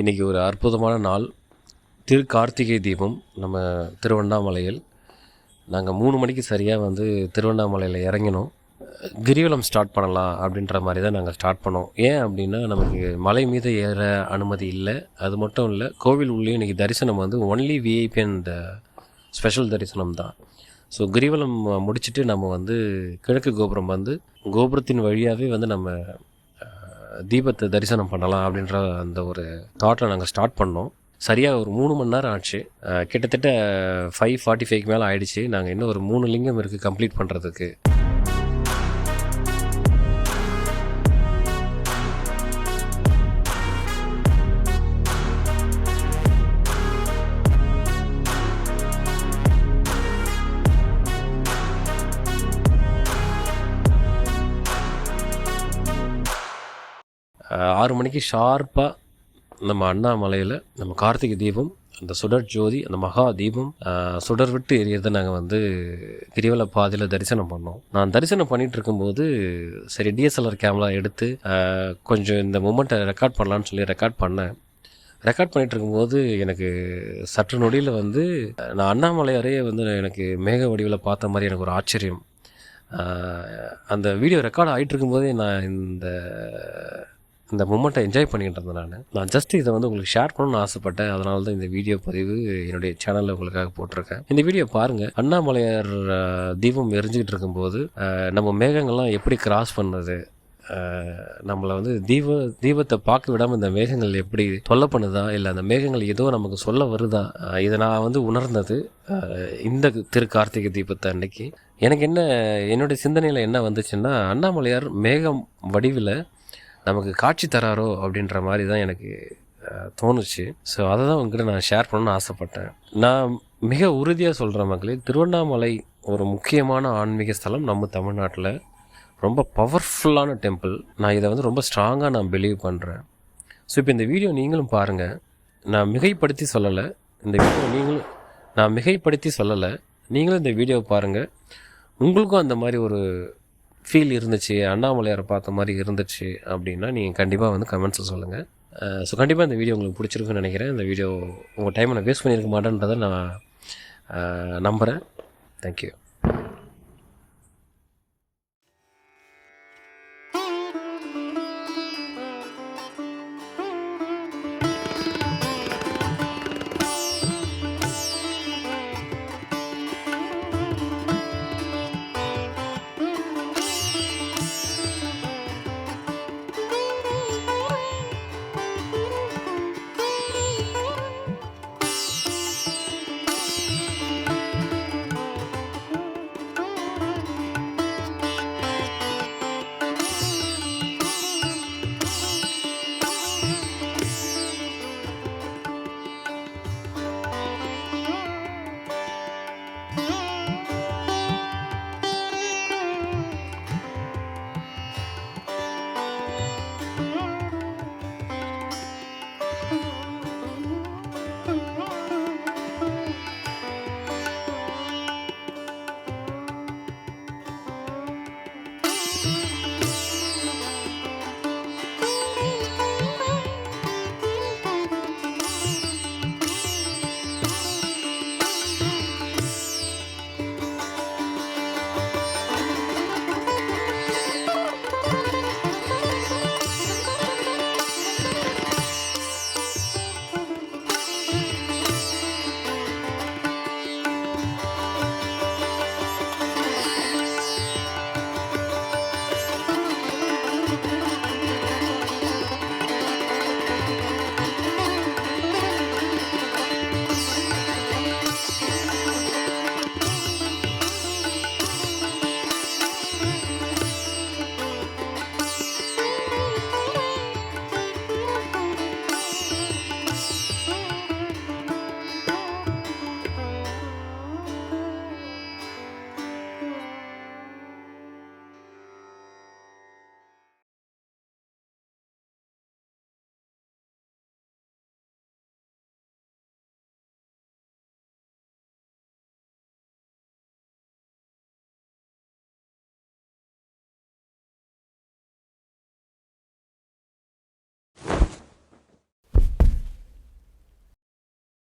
இன்றைக்கி ஒரு அற்புதமான நாள். திரு கார்த்திகை தீபம் நம்ம திருவண்ணாமலையில். நாங்கள் மூணு மணிக்கு சரியாக வந்து திருவண்ணாமலையில் இறங்கினோம். கிரிவலம் ஸ்டார்ட் பண்ணலாம் அப்படின்ற மாதிரி தான் நாங்கள் ஸ்டார்ட் பண்ணோம். ஏன் அப்படின்னா நமக்கு மலை மீது ஏற அனுமதி இல்லை. அது மட்டும் இல்லை கோவில் உள்ளே இன்றைக்கி தரிசனம் வந்து ஒன்லி விஐபி அண்ட் ஸ்பெஷல் தரிசனம் தான். ஸோ கிரிவலம் முடிச்சுட்டு நம்ம வந்து கிழக்கு கோபுரம் வந்து கோபுரத்தின் வழியாகவே வந்து நம்ம தீபத்தை தரிசனம் பண்ணலாம் அப்படின்ற அந்த ஒரு தாட்டில் நாங்கள் ஸ்டார்ட் பண்ணோம். சரியாக ஒரு மூணு மணி நேரம் ஆச்சு. கிட்டத்தட்ட ஃபைவ் ஃபார்ட்டி ஃபைவ்க்கு மேலே ஆயிடுச்சு. நாங்கள் இன்னும் ஒரு மூணு லிங்கம் இருக்குது கம்ப்ளீட் பண்ணுறதுக்கு ஆறு மணிக்கு ஷார்ப்பாக நம்ம அண்ணாமலையில் நம்ம கார்த்திகை தீபம் அந்த சுடர் ஜோதி அந்த மகா தீபம் சுடர் விட்டு எரியறதை நாங்கள் வந்து கிரிவல பாதையில் தரிசனம் பண்ணோம். நான் தரிசனம் பண்ணிட்டு இருக்கும்போது சரி டிஎஸ்எல்ஆர் கேமரா எடுத்து கொஞ்சம் இந்த மூமெண்ட்டை ரெக்கார்ட் பண்ணலான்னு சொல்லி ரெக்கார்ட் பண்ணேன். ரெக்கார்ட் பண்ணிட்டு இருக்கும்போது எனக்கு சற்று நொடியில் வந்து நான் அண்ணாமலையாரையே வந்து எனக்கு மேக வடிவில் பார்த்த மாதிரி எனக்கு ஒரு ஆச்சரியம். அந்த வீடியோ ரெக்கார்ட் ஆகிட்டு இருக்கும்போதே நான் இந்த இந்த மூமெண்ட்டை என்ஜாய் பண்ணிக்கிட்டு இருந்தேன் நான். நான் ஜஸ்ட் இதை வந்து உங்களுக்கு ஷேர் பண்ணணும்னு ஆசைப்பட்டேன். அதனால தான் இந்த வீடியோ பதிவு என்னுடைய சேனலில் உங்களுக்காக போட்டிருக்கேன். இந்த வீடியோ பாருங்கள் அண்ணாமலையார் தீபம் எரிஞ்சுக்கிட்டு இருக்கும்போது நம்ம மேகங்கள்லாம் எப்படி கிராஸ் பண்ணுது? நம்மளை வந்து தீப தீபத்தை பார்க்க விடாமல் இந்த மேகங்கள் எப்படி தொல்லை பண்ணுதா? இல்லை அந்த மேகங்கள் ஏதோ நமக்கு சொல்ல வருதா? இதை நான் வந்து உணர்ந்தது இந்த திரு கார்த்திகை தீபத்தை அன்னைக்கு. எனக்கு என்ன என்னுடைய சிந்தனையில் என்ன வந்துச்சுன்னா அண்ணாமலையார் மேகம் வடிவில் நமக்கு காட்சி தராரோ அப்படின்ற மாதிரி தான் எனக்கு தோணுச்சு. ஸோ அதை தான் உங்ககிட்ட நான் ஷேர் பண்ணணும்னு ஆசைப்பட்டேன். நான் மிக உறுதியாக சொல்கிற மக்களே திருவண்ணாமலை ஒரு முக்கியமான ஆன்மீக ஸ்தலம் நம்ம தமிழ்நாட்டில். ரொம்ப பவர்ஃபுல்லான டெம்பிள் நான் இதை வந்து ரொம்ப ஸ்ட்ராங்காக நான் பிலீவ் பண்ணுறேன் ஸோ இப்போ இந்த வீடியோ நீங்களும் பாருங்கள் நான் மிகைப்படுத்தி சொல்லலை. இந்த வீடியோ நீங்களும் நான் மிகைப்படுத்தி சொல்லலை. நீங்களும் இந்த வீடியோ பாருங்கள் உங்களுக்கும் அந்த மாதிரி ஒரு ஃபீல் இருந்துச்சு அண்ணாமலையாரை பார்த்த மாதிரி இருந்துச்சு அப்படின்னா நீங்கள் கண்டிப்பாக வந்து கமெண்ட்ஸில் சொல்லுங்கள் ஸோ கண்டிப்பாக இந்த வீடியோ உங்களுக்கு பிடிச்சிருக்குன்னு நினைக்கிறேன். இந்த வீடியோ உங்கள் டைமை நான் வேஸ்ட் பண்ணியிருக்க மாட்டேன்றதை நான் நம்புகிறேன் தேங்க்யூ